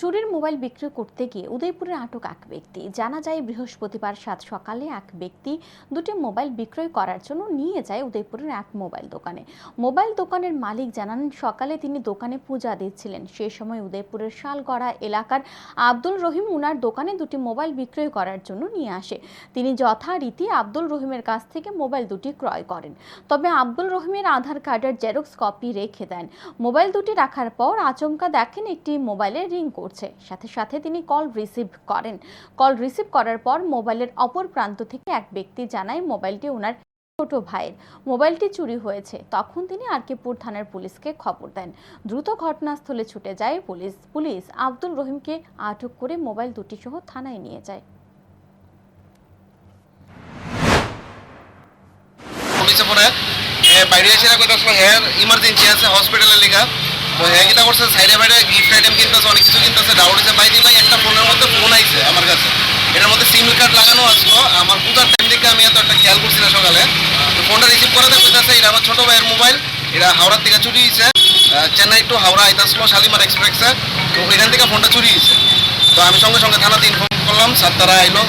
চুরির মোবাইল বিক্রি করতে গিয়ে উদয়পুরে আটক এক ব্যক্তি। জানা যায়, বৃহস্পতিবার সাত সকালে এক ব্যক্তি দুটি মোবাইল বিক্রয় করার জন্য নিয়ে যায় উদয়পুরের এক মোবাইল দোকানে। মোবাইল দোকানের মালিক জানান, সকালে তিনি দোকানে পূজা দিচ্ছিলেন। সে সময় উদয়পুরের শালগড়া এলাকার আব্দুল রহিম উনার দোকানে দুটি মোবাইল বিক্রয় করার জন্য নিয়ে আসে। তিনি যথারীতি আব্দুল রহিমের কাছ থেকে মোবাইল দুটি ক্রয় করেন। তবে আব্দুল রহিমের আধার কার্ডের জেরক্স কপি রেখে দেন। মোবাইল দুটি রাখার পর আচমকা দেখেন একটি মোবাইলে রিং করছে সাথে সাথে তিনি কল রিসিভ করেন। কল রিসিভ করার পর মোবাইলের অপর প্রান্ত থেকে এক ব্যক্তি জানায় মোবাইলটি ওনার ছোট ভাইয়ের। মোবাইলটি চুরি হয়েছে। তখন তিনি আরকিপুর থানার পুলিশকে খবর দেন। দ্রুত ঘটনাস্থলে ছুটে যায় পুলিশ। পুলিশ আব্দুল রহিমকে আটক করে মোবাইল দুটি সহ থানায় নিয়ে যায়। বাইরে এসে রাখো, দশ হ্যাঁ ইমার্জেন্সি আছে হসপিটালে তো হ্যাঁ কিটা করছে? সাইডে বাইরে গিফট আইটেম কিনতেছে কিনতেছে ডাউট ভাই, একটা ফোনের মধ্যে ফোন আইছে আমার কাছে। এটার মধ্যে সিম কার্ড লাগানো আসলো আমার পূজার টাইম দেখে আমি এত একটা খেয়াল করছি না সকালে। তো ফোনটা রিসিভ করে বুঝতেছে এটা আমার ছোট ভাইয়ের মোবাইল এটা হাওড়ার থেকে চুরি হয়েছে চেন্নাই টু হাওড়া, আইতাসলো শালিমার এক্সপ্রেসে তো এখান থেকে ফোনটা চুরি হয়েছে তো আমি সঙ্গে সঙ্গে থানাতে ইনফর্ম করলাম স্যার তারা আইলো।